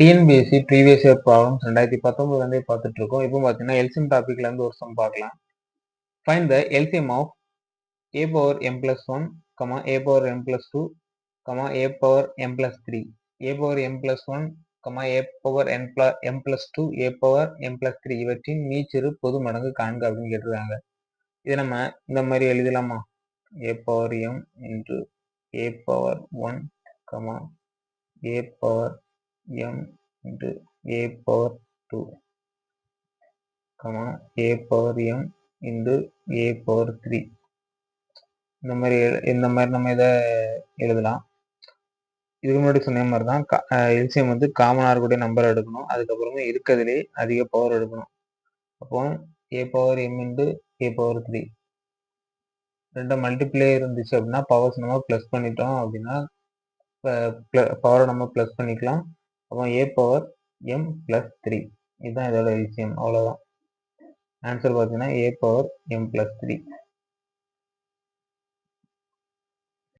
TNPSC previous year problems ரெண்டாயிரத்தி பத்தொன்பதுலேருந்தே பார்த்துட்டு இருக்கோம் இப்போ பார்த்தீங்கன்னா எல்சிஎம் டாப்பிக்லேருந்து ஒரு சம் பார்க்கலாம். Fine the LCM of A power M plus one comma A power M plus two comma A power M plus three A power M plus one comma A power N பிள M plus two A power M plus three இவற்றின் மீச்சிறு பொது மடங்கு காண்க அப்படின்னு கேட்டிருக்காங்க. இதை நம்ம இந்த மாதிரி எழுதலாமா? A power M into A power one comma A power m into a power 2 comma a power m into a power 3 இந்த மாதிரி எழு- இந்த மாதிரி நம்ம இதை எழுதலாம். இதுக்கு முன்னாடி சொன்ன மாதிரி தான் எல்சிஎம் வந்து காமனாக இருக்கக்கூடிய நம்பர் எடுக்கணும். அதுக்கப்புறமா இருக்கிறதுலே அதிக பவர் எடுக்கணும். அப்போ A power M into A power three ரெண்டு மல்டிப்ளே இருந்துச்சு அப்படின்னா பவர்ஸ் நம்ம ப்ளஸ் பண்ணிட்டோம் அப்படின்னா பவரை நம்ம ப்ளஸ் பண்ணிக்கலாம். அப்புறம் A power M plus three இதுதான் இதோட எல்சிஎம் அவ்வளோதான் ஆன்சர் பார்த்தீங்கன்னா A power M plus three